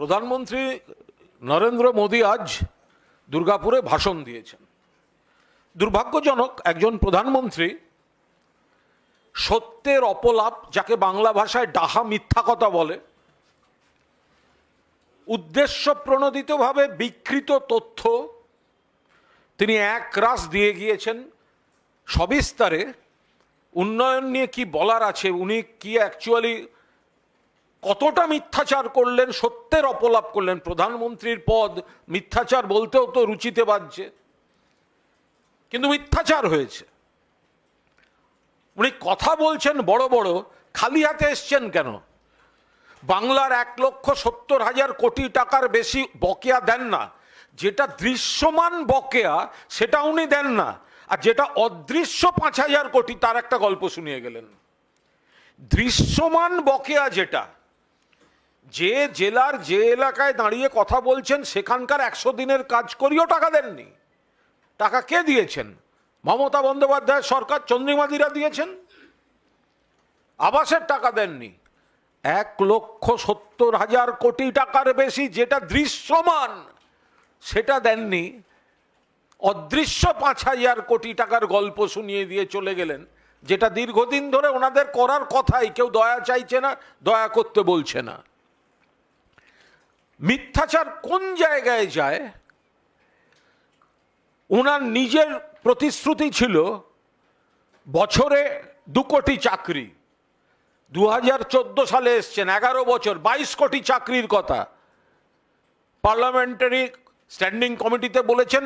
প্রধানমন্ত্রী নরেন্দ্র মোদী আজ দুর্গাপুরে ভাষণ দিয়েছেন। দুর্ভাগ্যজনক একজন প্রধানমন্ত্রী সত্যের অপলাপ, যাকে বাংলা ভাষায় ডাহা মিথ্যা কথা বলে, উদ্দেশ্য প্রণোদিতভাবে বিকৃত তথ্য তিনি এক রাস দিয়ে গিয়েছেন। সবিস্তারে উন্নয়ন নিয়ে কি বলার আছে, উনি কি অ্যাকচুয়ালি কতটা মিথ্যাচার করলেন, সত্যের অপলাপ করলেন, প্রধানমন্ত্রীর পদ মিথ্যাচার বলতেও তো রুচিতে বাজছে। কিন্তু মিথ্যাচার হয়েছে। উনি কথা বলছেন বড় বড়, খালি হাতে এসছেন কেন? বাংলার এক লক্ষ সত্তর হাজার কোটি টাকার বেশি বকেয়া দেন না। যেটা দৃশ্যমান বকেয়া, সেটা উনি দেন না। আর যেটা অদৃশ্য পাঁচ হাজার কোটি, তার একটা গল্প শুনিয়ে গেলেন। দৃশ্যমান বকেয়া যেটা যে জেলার যে এলাকায় দাঁড়িয়ে কথা বলছেন, সেখানকার একশো দিনের কাজ করিও টাকা দেননি। টাকা কে দিয়েছেন? মমতা বন্দ্যোপাধ্যায় সরকার চন্দ্রিমাদিরা দিয়েছেন? আবাসের টাকা দেননি। এক লক্ষ সত্তর হাজার কোটি টাকার বেশি যেটা দৃশ্যমান, সেটা দেননি। অদৃশ্য পাঁচ হাজার কোটি টাকার গল্প শুনিয়ে দিয়ে চলে গেলেন, যেটা দীর্ঘদিন ধরে ওনাদের করার কথাই। কেউ দয়া চাইছে না, দয়া করতে বলছে না। মিথ্যাচার কোন জায়গায় যায়? ওনার নিজের প্রতিশ্রুতি ছিল বছরে দু কোটি চাকরি। দু হাজার চোদ্দ সালে এসছেন, এগারো বছর, বাইশ কোটি চাকরির কথা। পার্লামেন্টারি স্ট্যান্ডিং কমিটিতে বলেছেন,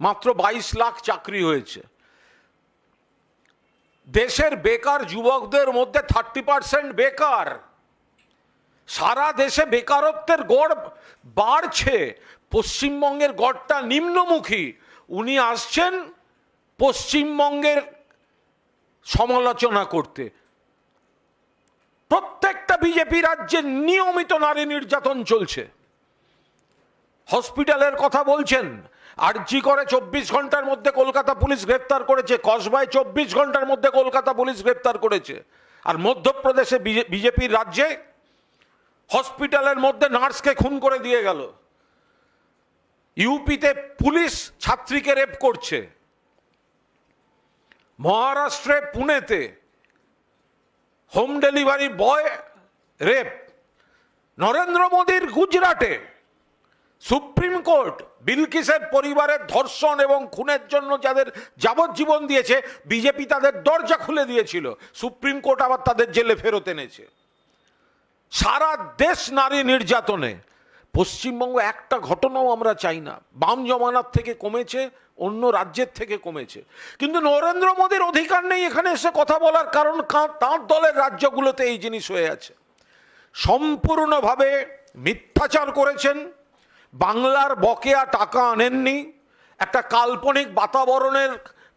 মাত্র বাইশ লাখ চাকরি হয়েছে। দেশের বেকার যুবকদের মধ্যে থার্টি পার্সেন্ট বেকার। সারা দেশে বেকারত্বের গড় বাড়ছে। পশ্চিমবঙ্গের গড়টা নিম্নমুখী। উনি আসছেন পশ্চিমবঙ্গের সমালোচনা করতে। প্রত্যেকটা বিজেপি রাজ্যে নিয়মিত নারী নির্যাতন চলছে। হসপিটালের কথা বলছেন, আরজি করে চব্বিশ ঘণ্টার মধ্যে কলকাতা পুলিশ গ্রেপ্তার করেছে, কসবায় চব্বিশ ঘণ্টার মধ্যে কলকাতা পুলিশ গ্রেপ্তার করেছে। আর মধ্যপ্রদেশে বিজেপির রাজ্যে হসপিটালের মধ্যে নার্সকে খুন করে দিয়ে গেল। ইউপিতে পুলিশ ছাত্রীকে রেপ করছে। মহারাষ্ট্রে পুনেতে home delivery boy rape. Narendra মোদীর গুজরাটে সুপ্রিম কোর্ট বিলকিসের পরিবারের ধর্ষণ এবং খুনের জন্য যাদের যাবজ্জীবন দিয়েছে, বিজেপি তাদের দরজা খুলে দিয়েছিল। সুপ্রিম কোর্ট আবার তাদের জেলে ফেরত এনেছে। সারা দেশ নারী নির্যাতনে। পশ্চিমবঙ্গ একটা ঘটনাও আমরা চাই না। বাম জমানার থেকে কমেছে, অন্য রাজ্যের থেকে কমেছে। কিন্তু নরেন্দ্র মোদীর অধিকার নেই এখানে এসে কথা বলার কারণ তাঁর দলের রাজ্যগুলোতে এই জিনিস হয়ে আছে। সম্পূর্ণভাবে মিথ্যাচার করেছেন। বাংলার বকেয়া টাকা আনেননি। একটা কাল্পনিক বাতাবরণের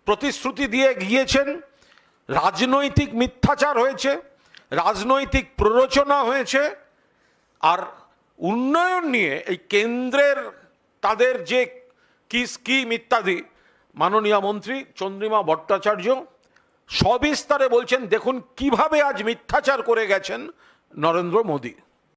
প্রতিশ্রুতি দিয়ে গিয়েছেন। রাজনৈতিক মিথ্যাচার হয়েছে। রাজনৈতিক প্ররোচনা হয়েছে আর উন্নয়ন নিয়ে এই কেন্দ্রের তাদের যে কি স্কিম ইত্যাদি, মাননীয় মন্ত্রী চন্দ্রিমা ভট্টাচার্য সবিস্তারে বলছেন, দেখুন কীভাবে আজ মিথ্যাচার করে গেছেন নরেন্দ্র মোদী।